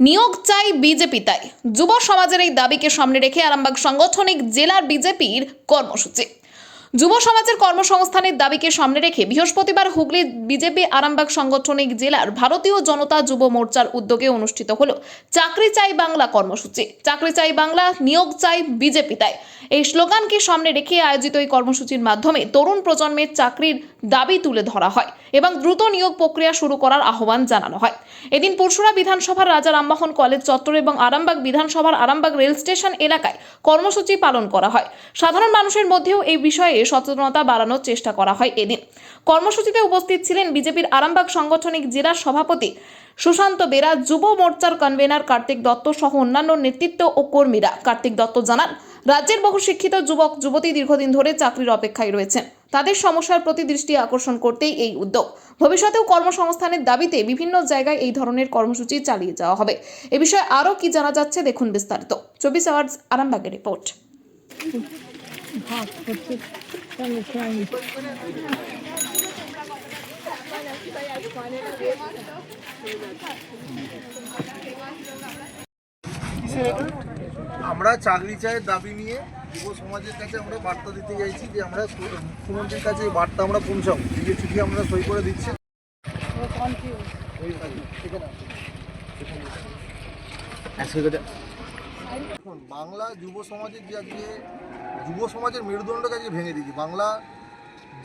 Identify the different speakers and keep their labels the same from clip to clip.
Speaker 1: নিয়োগ চাই বিজেপি তাই। যুব সমাজের এই দাবিকে সামনে রেখে আরামবাগ সাংগঠনিক জেলার বিজেপির কর্মসূচি। যুব সমাজের কর্মসংস্থানের দাবিকে সামনে রেখে বৃহস্পতিবার হুগলি বিজেপি আরামবাগ সাংগঠনিক জেলার ভারতীয় জনতা যুব মোর্চার উদ্যোগে অনুষ্ঠিত হল চাকরি চাই বাংলা কর্মসূচি। চাকরি চাই বাংলা, নিয়োগ চাই বিজেপি তাই। এই স্লোগানকে সামনে রেখে আয়োজিত এই কর্মসূচির মাধ্যমে তরুণ প্রজন্মের চাকরির দাবি তুলে ধরা হয় এবং দ্রুত নিয়োগ প্রক্রিয়া শুরু করার আহ্বান জানানো হয়। এদিন পরশুরা বিধানসভার রাজা রামমোহন কলেজ চত্বর এবং আরামবাগ বিধানসভার আরামবাগ রেল স্টেশন এলাকায় কর্মসূচি পালন করা হয়। সাধারণ মানুষের মধ্যেও এই বিষয়ে সচেতনতা বাড়ানোর চেষ্টা করা হয় এদিন। কর্মসূচিতে উপস্থিত ছিলেন বিজেপির আরামবাগ সাংগঠনিক জেলা সভাপতি সুশান্ত বেরা, যুব মোর্চার কনভেনার কার্তিক দত্ত সহ অন্যান্য নেতৃত্ব ও কর্মীরা। কার্তিক দত্ত জানান, রাজ্যের বহু শিক্ষিত যুবক, যুবতী দীর্ঘদিন ধরে চাকরির অপেক্ষায় রয়েছেন। তাদের সমস্যার প্রতি দৃষ্টি আকর্ষণ করতেই এই উদ্যোগ। ভবিষ্যতেও কর্মসংস্থানের দাবিতে বিভিন্ন জায়গায় এই ধরনের কর্মসূচি চালিয়ে যাওয়া হবে। এ বিষয়ে আরও কি জানা যাচ্ছে, দেখুন বিস্তারিত। চব্বিশ আওয়ার্স, আরামবাগের রিপোর্ট।
Speaker 2: ভাগ করতে
Speaker 3: আমরা চাকরি চায়ের দাবি নিয়ে যুব সমাজের কাছে আমরা বার্তা দিতে চাইছি যে আমরা মুখ্যমন্ত্রীর কাছে এই বার্তা আমরা পৌঁছাবো যে চিঠি আমরা সই করে দিচ্ছি। দেখুন, বাংলা যুব সমাজের যে আজকে, যুব সমাজের মেরুদণ্ডকে আজকে ভেঙে দিয়েছি। বাংলা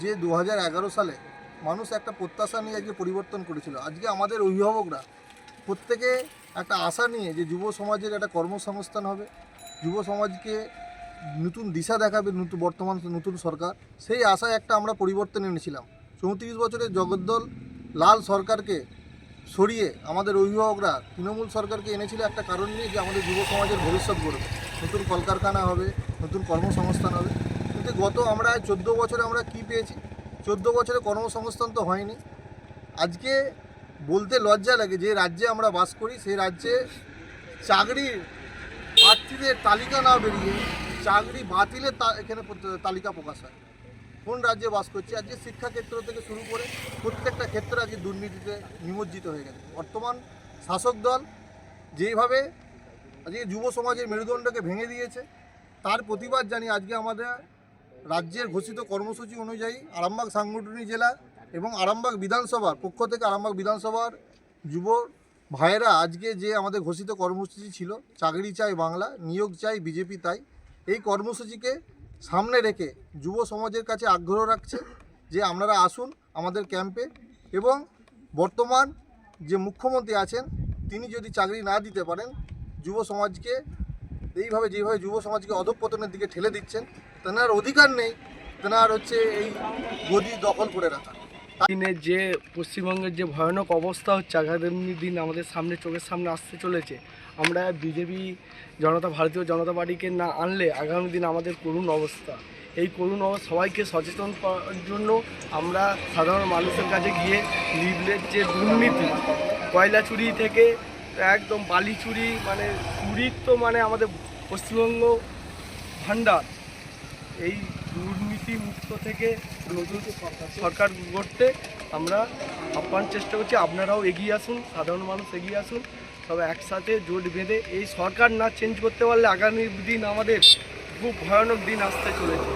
Speaker 3: যে দু হাজার এগারো সালে মানুষ একটা প্রত্যাশা নিয়ে আজকে পরিবর্তন করেছিল, আজকে আমাদের অভিভাবকরা প্রত্যেকে একটা আশা নিয়ে যে যুব সমাজের একটা কর্মসংস্থান হবে, যুব সমাজকে নতুন দিশা দেখাবে, নতুন বর্তমান, নতুন সরকার। সেই আশায় একটা আমরা পরিবর্তন এনেছিলাম। চৌত্রিশ বছরের জগদ্দল লাল সরকারকে সরিয়ে আমাদের অভিভাবকরা, তৃণমূল সরকারকে এনেছিল একটা কারণ নিয়ে যে আমাদের যুব সমাজের ভবিষ্যৎ গড়বে। নতুন কলকারখানা হবে, নতুন কর্মসংস্থান হবে। কিন্তু গত আমরা চোদ্দ বছরে আমরা কি পেয়েছি? চোদ্দ বছরে কর্মসংস্থান তো হয়নি। আজকে বলতে লজ্জা লাগে যে রাজ্যে আমরা বাস করি, সেই রাজ্যে চাকরির প্রার্থীদের তালিকা না বেরিয়ে চাকরি বাতিলের এখানে তালিকা প্রকাশ হয়। কোন রাজ্যে বাস করছি? আজকে শিক্ষা ক্ষেত্র থেকে শুরু করে প্রত্যেকটা ক্ষেত্রে আজকে দুর্নীতিতে নিমজ্জিত হয়ে গেছে। বর্তমান শাসক দল যেইভাবে আজকে যুব সমাজের মেরুদণ্ডকে ভেঙে দিয়েছে, তার প্রতিবাদ জানিয়ে আজকে আমাদের রাজ্যের ঘোষিত কর্মসূচি অনুযায়ী আরামবাগ সাংগঠনিক জেলা এবং আরামবাগ বিধানসভার পক্ষ থেকে আরামবাগ বিধানসভার যুব ভাইয়েরা আজকে যে আমাদের ঘোষিত কর্মসূচি ছিল, চাকরি চাই বাংলা, নিয়োগ চাই বিজেপি তাই, এই কর্মসূচিকে সামনে রেখে যুব সমাজের কাছে আগ্রহ রাখছে যে আপনারা আসুন আমাদের ক্যাম্পে এবং বর্তমান যে মুখ্যমন্ত্রী আছেন, তিনি যদি চাকরি না দিতে পারেন, যুব সমাজকে এইভাবে যেভাবে যুব সমাজকে অধঃপতনের দিকে ঠেলে দিচ্ছেন, তেনার অধিকার নেই, তেনার হচ্ছে এই গদি দখল করে রাখা।
Speaker 4: দিনে যে পশ্চিমবঙ্গের যে ভয়ানক অবস্থা হচ্ছে আগামী দিন আমাদের সামনে, চোখের সামনে আসতে চলেছে। আমরা বিজেপি, জনতা, ভারতীয় জনতা পার্টিকে না আনলে আগামী দিন আমাদের করুণ অবস্থা। এই করুণ অবস্থা, সবাইকে সচেতন করার জন্য আমরা সাধারণ মানুষের কাছে গিয়ে লিভলের যে দুর্নীতি, কয়লা চুরি থেকে একদম বালি চুরি মানে চুরির তো মানে আমাদের পশ্চিমবঙ্গ ভাণ্ডার। এই দুর্নীতি মুক্ত থেকে নতুন সরকার গড়তে আমরা আপ্রাণ চেষ্টা করছি। আপনারাও এগিয়ে আসুন, সাধারণ মানুষ এগিয়ে আসুন, সবাই একসাথে জোট বেঁধে এই সরকার না চেঞ্জ করতে পারলে আগামী দিন আমাদের খুব ভয়ানক দিন আসতে চলেছে।